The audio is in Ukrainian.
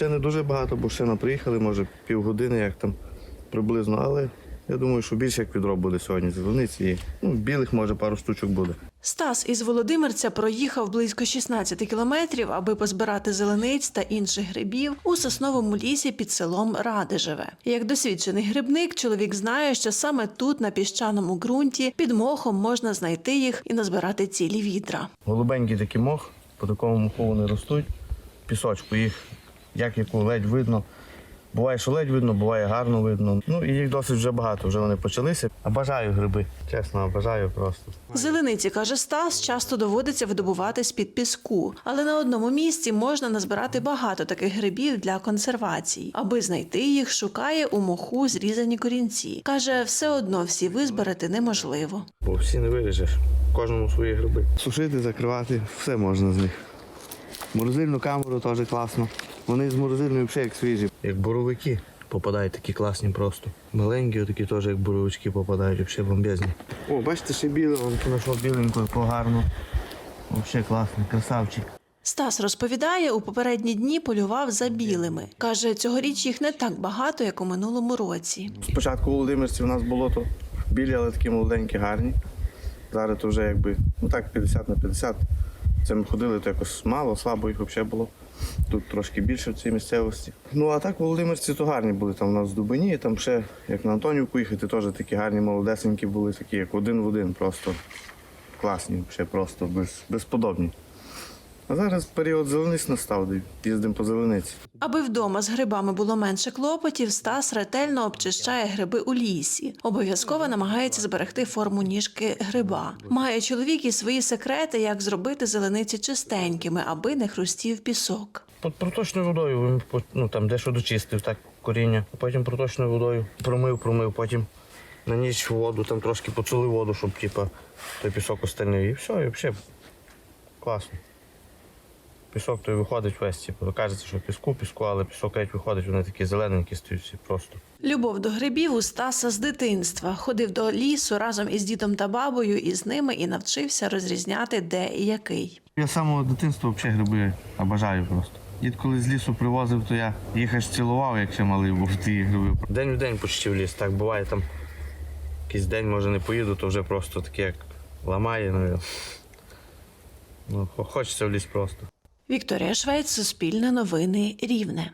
ще не дуже багато, бо ще не приїхали, може півгодини, як там приблизно, але я думаю, що більше як відро буде сьогодні зелениці. І, ну, білих може пару штучок буде. Стас із Володимирця проїхав близько 16 кілометрів, аби позбирати зелениць та інших грибів у сосновому лісі під селом Радижеве. Як досвідчений грибник, чоловік знає, що саме тут, на піщаному ґрунті, під мохом можна знайти їх і назбирати цілі відра. Голубенький такий мох, по такому моху вони ростуть, пісочку їх, як яку ледь видно. Буває, що ледь видно, буває гарно видно. Ну і їх досить вже багато, вже вони почалися. Обажаю гриби, чесно, обажаю просто. Зелениці, каже Стас, часто доводиться видобувати з-під піску, але на одному місці можна назбирати багато таких грибів для консервації. Аби знайти їх, шукає у моху зрізані корінці. Каже, все одно всі визбирати неможливо. Бо всі не виріжеш, кожному свої гриби. Сушити, закривати, все можна з них. Морозильну камеру теж класно. Вони з морозильною взагалі як свіжі. Як боровики попадають такі класні просто. Маленькі, такі теж як боровички попадають, взагалі бомбезні. О, бачите, ще біле, он знайшов біленькою, погарно. Взагалі класний, красавчик. Стас розповідає, у попередні дні полював за білими. Каже, цьогоріч їх не так багато, як у минулому році. Спочатку у Володимирці у нас було то білі, але такі молоденькі, гарні. Зараз то вже якби, ну так, 50 на 50. Це ми ходили, то якось мало, слабо їх взагалі було. Тут трошки більше в цій місцевості. Ну а так Володимирці то гарні були. Там у нас в Дубині, там ще, як на Антонівку їхати, теж такі гарні, молодесенькі були, такі, як один в один, просто класні, ще просто без, безподобні. А зараз період зелениць настав, де їздимо по зелениці. Аби вдома з грибами було менше клопотів, Стас ретельно обчищає гриби у лісі. Обов'язково намагається зберегти форму ніжки гриба. Має чоловік і свої секрети, як зробити зелениці чистенькими, аби не хрустів пісок. Під проточною водою він ну, там дещо дочистив так коріння. Потім проточною водою промив, промив, потім на ніч воду, там трошки поцілив воду, щоб типа, той пісок остальний. І все, і взагалі класно. Пісок той виходить весь, типу, кажеться, що піску, піску, але пісок геть виходить, вони такі зелененькі стають всі просто. Любов до грибів у Стаса з дитинства. Ходив до лісу разом із дідом та бабою, і з ними і навчився розрізняти, де і який. Я з самого дитинства взагалі гриби обожаю просто. Дід коли з лісу привозив, то я їх аж цілував, як ще малий був ті гриби. День в день почти в ліс. Так буває там якийсь день, може не поїду, то вже просто таке як ламає. Ну, ну, хочеться в ліс просто. Вікторія Швець, Суспільне новини, Рівне.